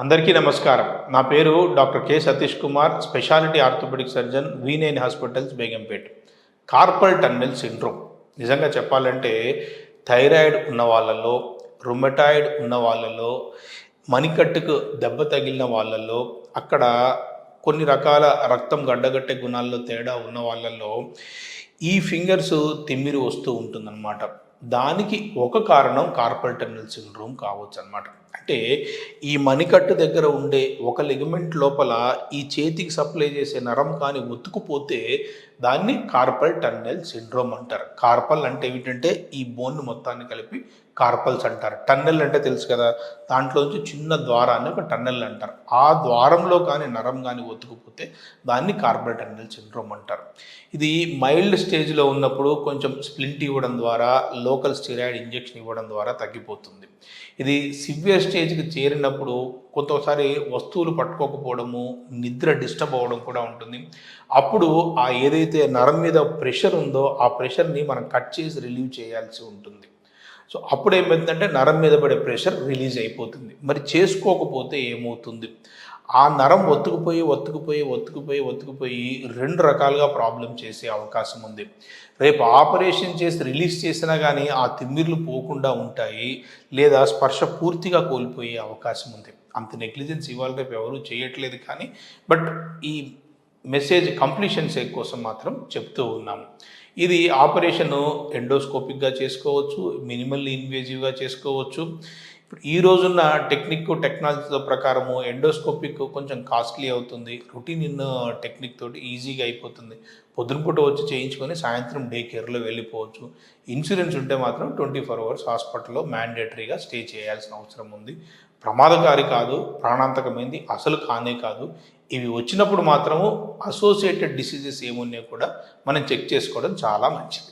అందరికీ నమస్కారం. నా పేరు doctor K Satish Kumar speciality orthopaedic surgeon వీనేన్ hospitals Begumpet. Carpal tunnel syndrome. నిజంగా చెప్పాలంటే థైరాయిడ్ ఉన్న వాళ్ళలో రుమటాయిడ్ ఉన్న వాళ్ళలో మణికట్టుకు దెబ్బ తగిలిన వాళ్ళలో అక్కడ కొన్ని రకాల రక్తం గడ్డగట్టే గుణాల్లో తేడా ఉన్న వాళ్ళలో ఈ ఫింగర్స్ తిమ్మిరి వస్తూ ఉంటుందన్నమాట. దానికి ఒక కారణం కార్పల్ టెన్నల్ సిండ్రోమ్ కావచ్చు అనమాట అంటే ఈ మణికట్టు దగ్గర ఉండే ఒక లిగమెంట్ లోపల ఈ చేతికి సప్లై చేసే నరం కానీ ఒత్తుకుపోతే దాన్ని కార్పల్ టన్నెల్ సిండ్రోమ్ అంటారు. కార్పల్ అంటే ఏమిటంటే ఈ బోన్ మొత్తాన్ని కలిపి కార్పల్స్ అంటారు. టన్నెల్ అంటే తెలుసు కదా దాంట్లోంచి చిన్న ద్వారాన్ని ఒక టన్నెల్ అంటారు. ఆ ద్వారంలో కానీ నరం కానీ ఒత్తుకుపోతే దాన్ని కార్పల్ టన్నెల్ సిండ్రోమ్ అంటారు. ఇది మైల్డ్ స్టేజ్లో ఉన్నప్పుడు కొంచెం స్ప్లింట్ ఇవ్వడం ద్వారా లోకల్ స్టీరాయిడ్ ఇంజెక్షన్ ఇవ్వడం ద్వారా తగ్గిపోతుంది. ఇది సివియర్ స్టేజ్కి చేరినప్పుడు కొంతసారి వస్తువులు పట్టుకోకపోవడము నిద్ర డిస్టర్బ్ అవ్వడం కూడా ఉంటుంది. అప్పుడు ఆ ఏదైతే నరం మీద ప్రెషర్ ఉందో ఆ ప్రెషర్ని మనం కట్ చేసి రిలీవ్ చేయాల్సి ఉంటుంది. సో అప్పుడు ఏమైందంటే నరం మీద పడే ప్రెషర్ రిలీజ్ అయిపోతుంది. మరి చేసుకోకపోతే ఏమవుతుంది? ఆ నరం ఒత్తుకుపోయి ఒత్తుకుపోయి ఒత్తుకుపోయి ఒత్తుకుపోయి రెండు రకాలుగా ప్రాబ్లం చేసే అవకాశం ఉంది. రేపు ఆపరేషన్ చేసి రిలీజ్ చేసినా కానీ ఆ తిమ్మిర్లు పోకుండా ఉంటాయి లేదా స్పర్శ పూర్తిగా కోల్పోయే అవకాశం ఉంది. అంత నెగ్లిజెన్స్ ఇవాళ రేపు ఎవరూ చేయట్లేదు కానీ బట్ ఈ మెసేజ్ కంప్లీషన్ సేక్ కోసం మాత్రం చెప్తూ ఉన్నాము. ఇది ఆపరేషన్ ఎండోస్కోపిక్గా చేసుకోవచ్చు మినిమల్ ఇన్వేజివ్గా చేసుకోవచ్చు. ఇప్పుడు ఈ రోజున్న టెక్నిక్ టెక్నాలజీతో ప్రకారము ఎండోస్కోపిక్ కొంచెం కాస్ట్లీ అవుతుంది. రొటీన్ ఇన్ టెక్నిక్ తోటి ఈజీగా అయిపోతుంది. పొద్దునపూట వచ్చి చేయించుకొని సాయంత్రం డే కేర్లో వెళ్ళిపోవచ్చు. ఇన్సూరెన్స్ ఉంటే మాత్రం ట్వంటీ ఫోర్ అవర్స్ హాస్పిటల్లో మ్యాండేటరీగా స్టే చేయాల్సిన అవసరం ఉంది. ప్రమాదకారి కాదు ప్రాణాంతకమైంది అసలు కానే కాదు. ఇవి వచ్చినప్పుడు మాత్రము అసోసియేటెడ్ డిసీజెస్ ఏమున్నాయో కూడా మనం చెక్ చేసుకోవడం చాలా మంచిది.